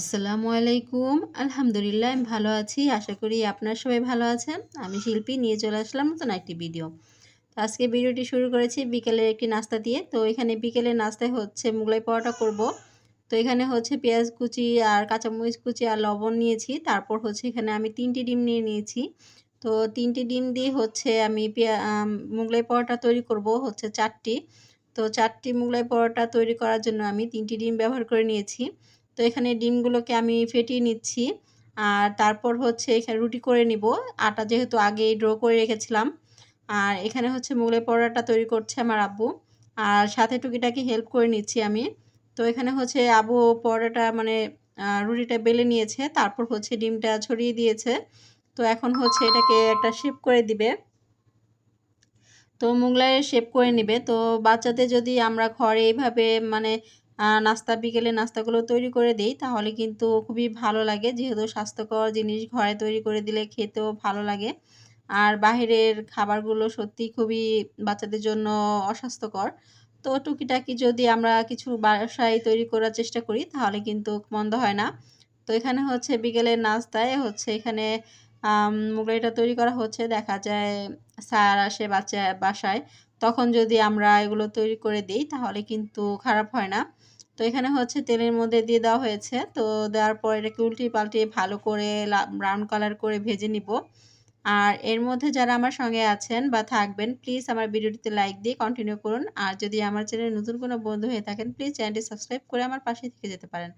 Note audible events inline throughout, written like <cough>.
আসসালামু আলাইকুম। আলহামদুলিল্লাহ, আমি ভালো আছি। আশা করি আপনার সবাই ভালো আছেন। আমি শিল্পী, নিয়ে চলে আসলাম নতুন একটি ভিডিও। তো আজকে ভিডিওটি শুরু করেছি বিকেলের একটি নাস্তা দিয়ে। তো এখানে বিকেলের নাস্তায় হচ্ছে মুগলাই পরোটা করব। তো এখানে হচ্ছে পেঁয়াজ কুচি আর কাঁচামরিচ কুচি আর লবণ নিয়েছি। তারপর হচ্ছে এখানে আমি তিনটি ডিম নিয়ে নিয়েছি। তো তিনটি ডিম দিয়ে হচ্ছে আমি পেঁয়া মুগলাই পরোটা তৈরি করব হচ্ছে চারটি। তো চারটি মুগলাই পরোটা তৈরি করার জন্য আমি তিনটি ডিম ব্যবহার করে নিয়েছি। তো এখানে ডিমগুলোকে আমি ফেটিয়ে নিচ্ছি। আর তারপর হচ্ছে এখানে রুটি করে নিব। আটা যেহেতু আগেই ড্র করে রেখেছিলাম। আর এখানে হচ্ছে মোগলাই পরোটা তৈরি করছে আমার আব্বু। আর সাথে টুকিটাকি হেল্প করে নিচ্ছি আমি। তো এখানে হচ্ছে আবু পরোটা মানে রুটিটা বেলে নিয়েছে। তারপর হচ্ছে ডিমটা ছড়িয়ে দিয়েছে। তো এখন হচ্ছে এটাকে একটা শেপ করে দিবে। তো মোগলাইয়ের শেপ করে নিবে। তো বাচ্চাদের যদি আমরা ঘরে এইভাবে মানে নাস্তা বিকেলে নাস্তাগুলো তৈরি করে দিই, তাহলে কিন্তু খুবই ভালো লাগে। যেহেতু স্বাস্থ্যকর জিনিস ঘরে তৈরি করে দিলে খেতেও ভালো লাগে। আর বাহিরের খাবারগুলো সত্যি খুবই বাচ্চাদের জন্য অস্বাস্থ্যকর। তো টুকিটাকি যদি আমরা কিছু বাসায় তৈরি করার চেষ্টা করি, তাহলে কিন্তু মন্দ হয় না। তো এখানে হচ্ছে বিকেলের নাস্তায় হচ্ছে এখানে মুগলাইটা তৈরি করা হচ্ছে। দেখা যায় স্যার আসে বাচ্চা, বাসায়। তখন যদি আমরা এগুলো তৈরি করে দিই, তাহলে কিন্তু খারাপ হয় না। তো এখানে হচ্ছে তেলের মধ্যে দিয়ে দেওয়া হয়েছে। তো দেওয়ার পর এটাকে উল্টি পাল্টিয়ে ভালো করে ব্রাউন কালার করে ভেজে নিব। আর এর মধ্যে যারা আমার সঙ্গে আছেন বা থাকবেন প্লিজ আমার ভিডিওটিতে লাইক দিয়ে কন্টিনিউ করুন। আর যদি আমার চ্যানেলে নতুন কোনো বন্ধু হয়ে থাকেন প্লিজ চ্যানেলটি সাবস্ক্রাইব করে আমার পাশে থেকে যেতে পারেন।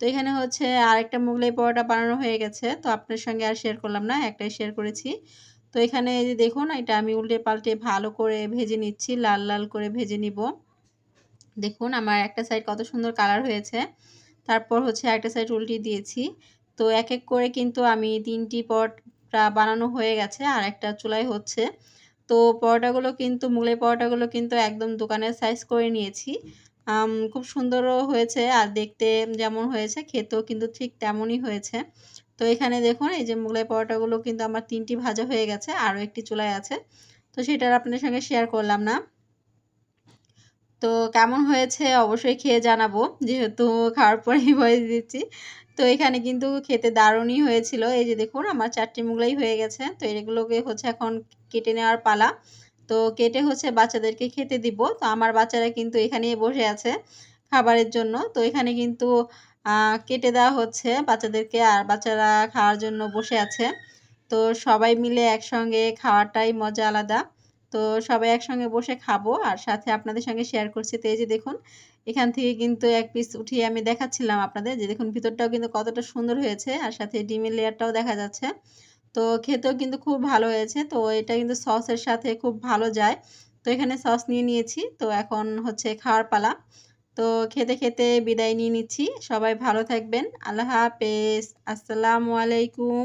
তো এখানে হচ্ছে আরেকটা মুগলাই পরোটা বানানো হয়ে গেছে। তো আপনার সঙ্গে আর শেয়ার করলাম না, একটাই শেয়ার করেছি। তো এখানে এই যে দেখুন, এটা আমি উল্টে পাল্টে ভালো করে ভেজে নিচ্ছি, লাল লাল করে ভেজে নিব। দেখুন, আমার একটা সাইড কত সুন্দর কালার হয়েছে। তারপর হচ্ছে একটা সাইড উল্টি দিয়েছি। তো এক এক করে কিন্তু আমি তিনটি পরোটা বানানো হয়ে গেছে, আর একটা চুলাই হচ্ছে। তো পরোটাগুলো কিন্তু, মুগলাই পরোটাগুলো কিন্তু একদম দোকানের সাইজ করে নিয়েছি। খুব সুন্দরও হয়েছে, আর দেখতে যেমন হয়েছে, খেতেও কিন্তু ঠিক তেমনই হয়েছে। তো এখানে দেখুন, এই যে মুগলাই পরোটাগুলো কিন্তু আমার তিনটি ভাজা হয়ে গেছে, আরও একটি চুলাই আছে। তো সেটার আপনাদের সঙ্গে শেয়ার করলাম না। তো কেমন হয়েছে অবশ্যই খেয়ে জানাব, যেহেতু খাওয়ার পরেই <laughs> ভয়েস দিচ্ছি। তো এখানে কিন্তু খেতে দারুণই হয়েছিল। এই যে দেখুন, আমার চারটি মুগলাই হয়ে গেছে। তো এগুলোকে হচ্ছে এখন কেটে নেওয়ার পালা। তো কেটে হচ্ছে বাচ্চাদেরকে খেতে দিব। তো আমার বাচ্চারা কিন্তু এখানেই বসে আছে খাবারের জন্য। তো এখানে কিন্তু কেটে দেওয়া হচ্ছে বাচ্চাদেরকে আর বাচ্চারা খাওয়ার জন্য বসে আছে। তো সবাই মিলে একসঙ্গে খাওয়াটাই মজা আলাদা। তো সবাই একসঙ্গে বসে খাব আর সাথে আপনাদের সঙ্গে শেয়ার করছি। তো এই যে দেখুন, এখান থেকে কিন্তু এক পিস উঠিয়ে আমি দেখাচ্ছিলাম আপনাদের। যে দেখুন, ভিতরটাও কিন্তু কতটা সুন্দর হয়েছে আর সাথে ডিমের লেয়ারটাও দেখা যাচ্ছে। তো খেতেও কিন্তু খুব ভালো হয়েছে। তো এটা কিন্তু সসের সাথে খুব ভালো যায়। তো এখানে সস নিয়ে নিয়েছি। তো এখন হচ্ছে খাওয়ার পালা। তো খেতে খেতে বিদায় নিয়ে নিচ্ছি। সবাই ভালো থাকবেন। আল্লাহ হাফেজ। আসসালামু আলাইকুম।